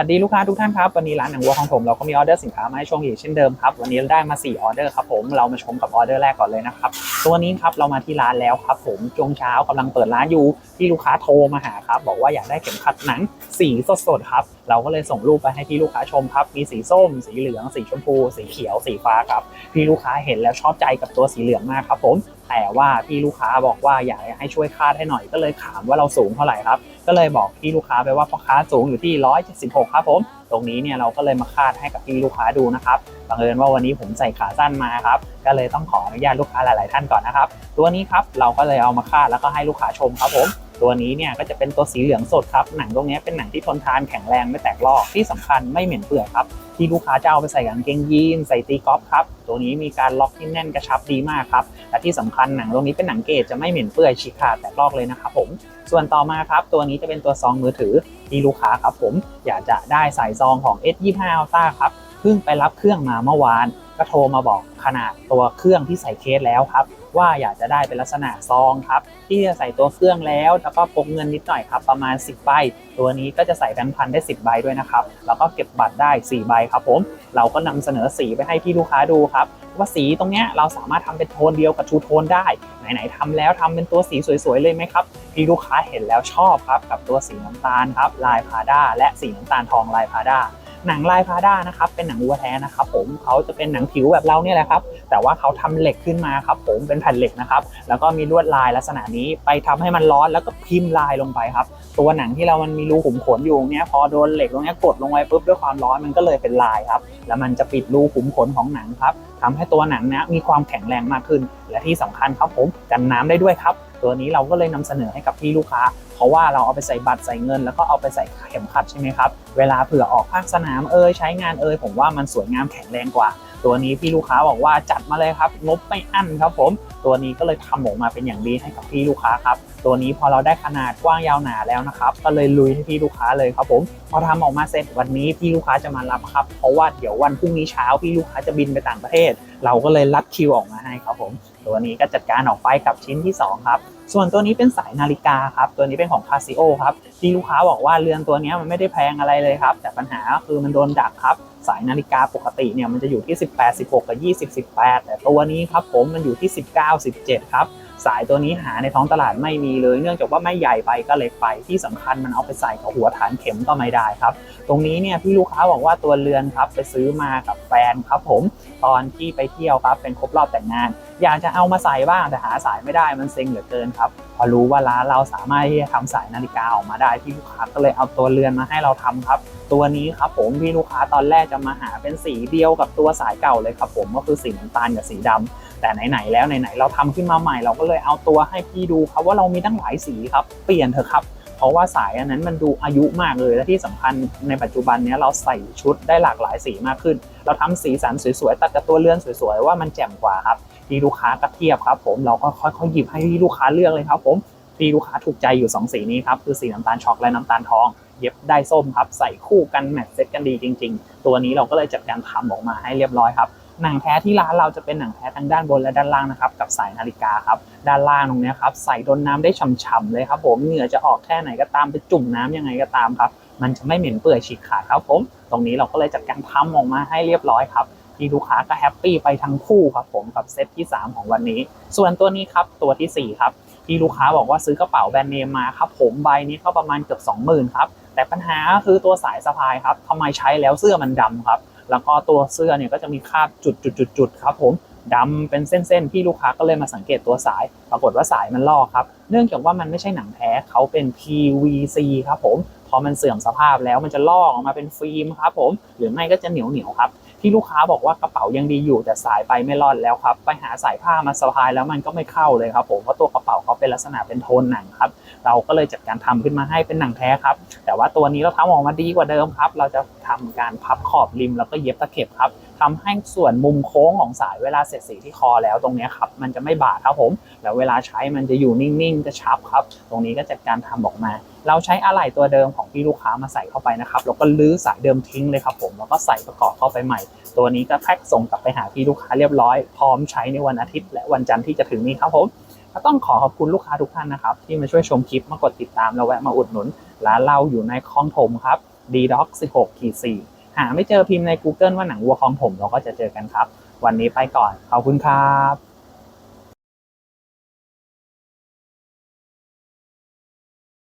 สวัสดีลูกค้าทุกท่านครับวันนี้ร้านหนังวัวของผมเราก็มีออเดอร์สินค้ามาให้ชมอีกเช่นเดิมครับวันนี้ได้มา4ออเดอร์ครับผมเรามาชมกับออเดอร์แรกก่อนเลยนะครับตัวนี้ครับเรามาที่ร้านแล้วครับผมจงเช้ากำลังเปิดร้านอยู่ที่ลูกค้าโทรมาหาครับบอกว่าอยากได้เข็มขัดหนังสีสดๆครับเราก็เลยส่งรูปไปให้ที่ลูกค้าชมครับมีสีส้ม สีเหลือง สีชมพู สีเขียวสีฟ้าครับพี่ลูกค้าเห็นแล้วชอบใจกับตัวสีเหลืองมากครับผม แต่ว่าพี่ลูกค้าบอกว่าอยากให้ช่วยคาดให้หน่อยก็เลยถามว่าเราสูงเท่าไหร่ครับ ก็เลยบอกพี่ลูกค้าไปว่าพ่อค้าสูงอยู่ที่ 176 ครับผม ตรงนี้เนี่ยเราก็เลยมาคาดให้กับพี่ลูกค้าดูนะครับบังเอิญว่าวันนี้ผมใส่ขาสั้นมาครับ ก็เลยต้องขออนุญาตลูกค้าหลาย ๆ ท่านก่อนนะครับ ตัวนี้ครับเราก็เลยเอามาคาดแล้วก็ให้ลูกค้าชมครับผม ตัวนี้เนี่ยก็จะเป็นตัวสีเหลืองสดครับ หนังตรงนี้เป็นหนังที่ทนทานแข็งแรงไม่แตกลอกที่สำคัญไม่เหม็นเปื่อยครับ ที่ลูกค้าจะเอาไปใส่กางเกงยีนใส่ตีกอล์ฟครับ ตัวนี้มีการล็อกที่แน่นกระชับดีมากครับ และที่สำคัญหนังตรงนี้เป็นหนังเกจจะไม่เหม็นเปื่อยฉีกขาดแตกลอกเลยนะครับผม ส่วนต่อมาครับตัวนี้จะเป็นตัวซองมือถือที่ลูกค้าครับผมอยากจะได้ใสายซองของ S25 Ultra ครับเพิ่งไปรับเครื่องมาเมื่อวาน ก็โทรมาบอกขนาดตัวเครื่องที่ใส่เคสแล้วครับ ว่าอยากจะได้เป็นลักษณะซองครับ ที่จะใส่ตัวเครื่องแล้ว แล้วก็พกเงินนิดหน่อยครับ ประมาณ 10 ใบ ตัวนี้ก็จะใส่แบงค์พันได้ 10 ใบด้วยนะครับ แล้วก็เก็บบัตรได้ 4 ใบครับผม เราก็นำเสนอสีไปให้พี่ลูกค้าดูครับ ว่าสีตรงเนี้ยเราสามารถทำเป็นโทนเดียวกับทูโทนได้ ไหนๆทำแล้วทำเป็นตัวสีสวยๆเลยไหมครับ พี่ลูกค้าเห็นแล้วชอบครับกับตัวสีน้ำตาลครับลายพาด้าและสีน้ำตาลทองลายพาด้า หนังลายพาด้านะครับเป็นหนังวัวแท้นะครับผมเขาจะเป็นหนังผิวแบบเราเนี่ยแหละครับแต่ว่าเขาทำเหล็กขึ้นมาครับผมเป็นแผ่นเหล็กนะครับแล้วก็มีลวดลายลักษณะนี้ไปทำให้มันร้อนแล้วก็พิมพ์ลายลงไปครับตัวหนังที่เรามันมีรูขุมขนอยู่เนี้ยพอโดนเหล็กตรงเนี้ยกดลงไปปุ๊บด้วยความร้อนมันก็เลยเป็นลายครับแล้วมันจะปิดรูขุมขนของหนังครับทำให้ตัวหนังเนี้ยมีความแข็งแรงมากขึ้น และที่สำคัญครับผมกันน้ำได้ด้วยครับ ตัวนี้เราก็เลยนำเสนอให้กับพี่ลูกค้า เพราะว่าเราเอาไปใส่บัตรใส่เงิน แล้วก็เอาไปใส่เข็มขัดใช่ไหมครับ เวลาเผื่อออกภาคสนามเอยใช้งานเอยผมว่ามันสวยงามแข็งแรงกว่า ตัวนี้พี่ลูกค้าบอกว่าจัดมาเลยครับงบไม่อั้นครับผม ตัวนี้ก็เลยทำออกมาเป็นอย่างดีให้กับพี่ลูกค้าครับตัวนี้พอเราได้ขนาดกว้างยาวหนาแล้วนะครับก็เลยลุยให้พี่ลูกค้าเลยครับผมพอทำออกมาเสร็จวันนี้พี่ลูกค้าจะมารับครับ เพราะว่าเดี๋ยววันพรุ่งนี้เช้าพี่ลูกค้าจะบินไปต่างประเทศ เราก็เลยรัดคิวออกมาให้ครับผม ตัวนี้ก็จัดการออกไปกับชิ้นที่สองครับ ส่วนตัวนี้เป็นสายนาฬิกาครับ ตัวนี้เป็นของ Casio ครับที่ลูกค้าบอกว่าเรือนตัวนี้มันไม่ได้แพงอะไรเลยครับ แต่ปัญหาคือมันโดนดักครับสายนาฬิกาปกติเนี่ยมันจะอยู่ที่ 18 16 กับ 20 18 แต่ตัวนี้ครับผมมันอยู่ที่ 19 17 ครับ สายตัวนี้หาในท้องตลาดไม่มีเลยเนื่องจากว่าไม่ใหญ่ไปก็เล็กไปที่สำคัญมันเอาไปใส่กับหัวฐานเข็มก็ไม่ได้ครับ ตรงนี้เนี่ยพี่ลูกค้าบอกว่าตัวเรือนครับไปซื้อมากับแฟนครับผมตอนที่ไปเที่ยวครับเป็นครบรอบแต่งงาน อยากจะเอามาใส่บ้างแต่หาสายไม่ได้มันเซ็งเหลือเกินครับ อรู้ว่าร้านเราสามารถที่จะทำสายนาฬิกาออกมาได้พี่ลูกค้าก็เลยเอาตัวเรือนมาให้เราทำครับ ตัวนี้ครับผมพี่ลูกค้าตอนแรกจะมาหาเป็นสีเดียวกับตัวสายเก่าเลยครับผมก็คือสีน้ำตาลกับสีดำแต่ไหนๆแล้วไหนๆเราทำขึ้นมาใหม่เราก็เลยเอาตัวให้พี่ดูครับว่าเรามีตั้งหลายสีครับ เปลี่ยนเถอะครับ เพราะว่าสายอันนั้นมันดูอายุมากเลย และที่สำคัญในปัจจุบันนี้เราใส่ชุดได้หลากหลายสีมากขึ้น เราทำสีสันสวยๆตัดกับตัวเลื่อนสวยๆว่ามันแจ่มกว่าครับพี่ลูกค้าก็เทียบครับ ผมเราก็ค่อยๆหยิบให้ลูกค้าเลือกเลยครับผมพี่ลูกค้าถูกใจอยู่สองสีนี้ครับคือสีน้ำตาลช็อกและน้ำตาลทองเย็บได้ส้มครับใส่คู่กันแมทเซ็ตกันดีจริง ๆ ตัวนี้เราก็เลยจัดการทำออกมาให้เรียบร้อยครับ หนังแท้ที่ร้านเราจะเป็นหนังแท้ทั้งด้านบนและด้านล่างนะครับกับสายนาฬิกาครับด้านล่างตรงนี้ครับใส่โดนน้ำได้ฉ่ำๆเลยครับผมเหงื่อจะออกแค่ไหนก็ตามไปจุ่มน้ำยังไงก็ตามครับมันจะไม่เหม็นเปื่อยฉีกขาดครับผมตรงนี้เราก็เลยจัดการทำออกมาให้เรียบร้อยครับที่ลูกค้าก็แฮปปี้ไปทั้งคู่ครับผมกับเซตที่ 3 ของวันนี้ ส่วนตัวนี้ครับตัวทีสี่ 4 ครับที่ลูกค้าบอกว่าซื้อกระเป๋าแบรนด์เนมมาครับผมใบนี้ก็ประมาณเกือบ20,000ครับแต่ปัญหาคือตัวสายสะพายครับทำไมใช้แล้วเสื้อมันดำครับ แล้วก็ตัวเสื้อเนี่ยก็จะมีคราบจุดจุดจุดครับผมดำเป็นเส้นๆที่ลูกค้าก็เลยมาสังเกตตัวสาย ปรากฏว่าสายมันลอกครับ เนื่องจากว่ามันไม่ใช่หนังแท้เขาเป็น PVC ครับผมพอมันเสื่อมสภาพแล้วมันจะลอกออกมาเป็นฟิล์มครับผม หรือไม่ก็จะเหนียวเหนียวครับ ที่ลูกค้าบอกว่ากระเป๋ายังดีอยู่แต่สายไปไม่รอดแล้วครับ ไปหาสายผ้ามาสะพายแล้วมันก็ไม่เข้าเลยครับผมเพราะตัวกระเป๋าเขาเป็นลักษณะเป็นโทนหนังครับ เราก็เลยจัดการทำขึ้นมาให้เป็นหนังแท้ครับ แต่ว่าตัวนี้เราทำออกมาดีกว่าเดิมครับ เราจะทำการพับขอบริมแล้วก็เย็บตะเข็บครับ ทำให้ส่วนมุมโค้งของสายเวลาเสร็จสีที่คอแล้วตรงนี้ครับมันจะไม่บาดครับผม แล้วเวลาใช้มันจะอยู่นิ่งๆกระชับครับ ตรงนี้ก็จัดการทำออกมา เราใช้อะไหล่ตัวเดิมของที่ลูกค้ามาใส่เข้าไปนะครับแล้วก็ลื้อสายเดิมทิ้งเลยครับผมแล้วก็ใส่ประกอบเข้าไปใหม่ ตัวนี้ก็แพ็คส่งกลับไปหาพี่ลูกค้าเรียบร้อย พร้อมใช้ในวันอาทิตย์ และวันจันทร์ที่จะถึงนี้ครับผมก็ต้องขอขอบคุณลูกค้าทุกท่านนะครับ ที่มาช่วยชมคลิปมากดติดตามและแวะมาอุดหนุนร้านเราอยู่ในคลองถมครับ d d o c 16ขีด4 หาไม่เจอพิมพ์ใน Google ว่าหนังวัวของผมเราก็จะเจอกันครับ วันนี้ไปก่อนขอบคุณครับ